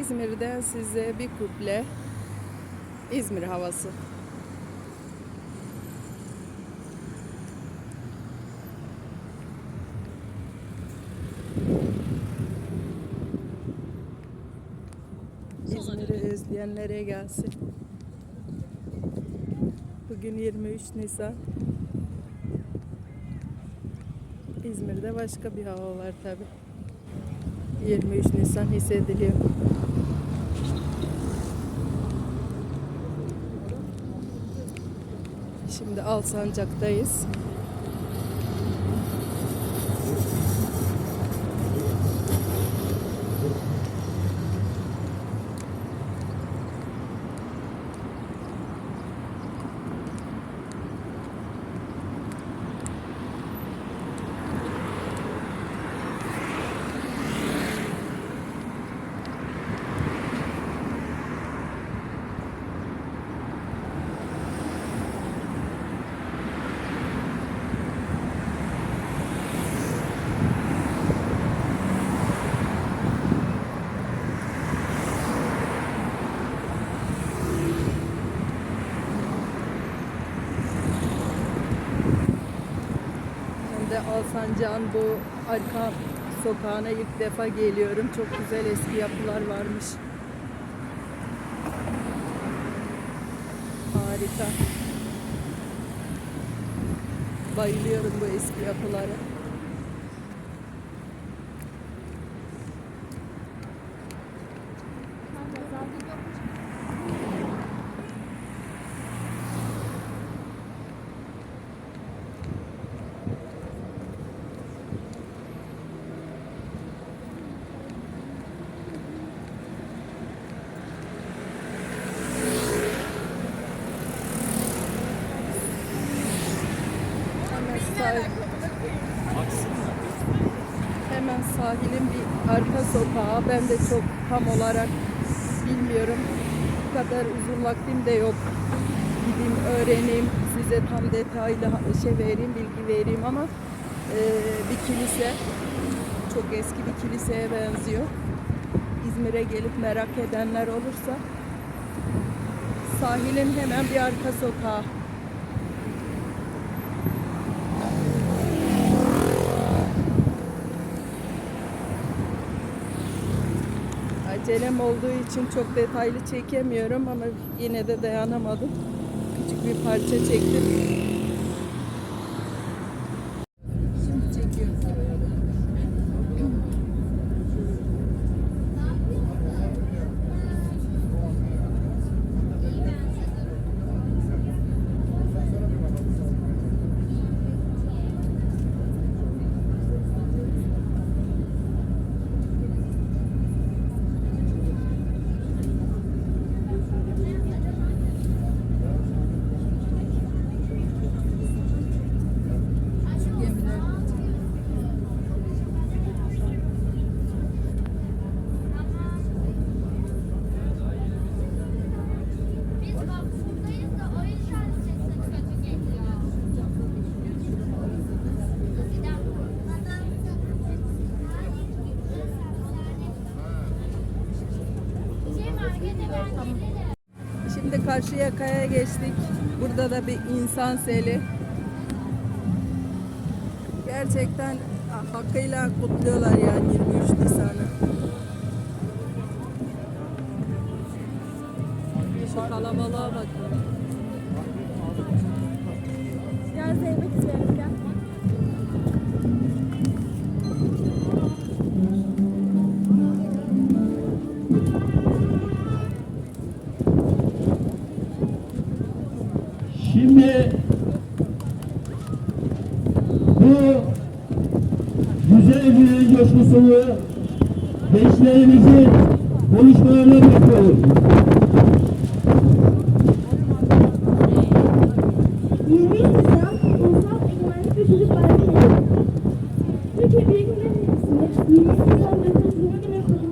İzmir'den size bir kuple İzmir havası. İzmir'i özleyenlere gelsin. Bugün 23 Nisan. İzmir'de başka bir hava var tabi. 23 Nisan hissediliyor. Şimdi Alsancak'tayız. Ben de Alsancak'ın bu arka sokağına ilk defa geliyorum. Çok güzel eski yapılar varmış. Harika. Bayılıyorum bu eski yapılara. Hemen Hemen sahilin bir arka sokağı. Ben de çok tam olarak bilmiyorum. Bu kadar uzun vaktim de yok. Gideyim öğreneyim. Size tam detaylı şey vereyim, bilgi vereyim ama e, bir kilise. Çok eski bir kiliseye benziyor. İzmir'e gelip merak edenler olursa sahilin hemen bir arka sokağı. Acelem olduğu için çok detaylı çekemiyorum ama yine de dayanamadım. Küçük bir parça çektim. Şimdi karşıya kaya geçtik. Burada da bir insan seli. Gerçekten hakkıyla kutluyorlar yani 23 Nisan'ı. Şu kalabalığa bakın. Biraz yemek istiyorum Şimdi bu güzel günün coşkusunu gençlerimizin konuşmalarına bırakıyoruz. 23 Nisan Ulusal Egemenlik ve Çocuk Bayramı. Türkiye Büyük Millet Meclisi'nde 23 Nisan Ulusal Cumhuriyeti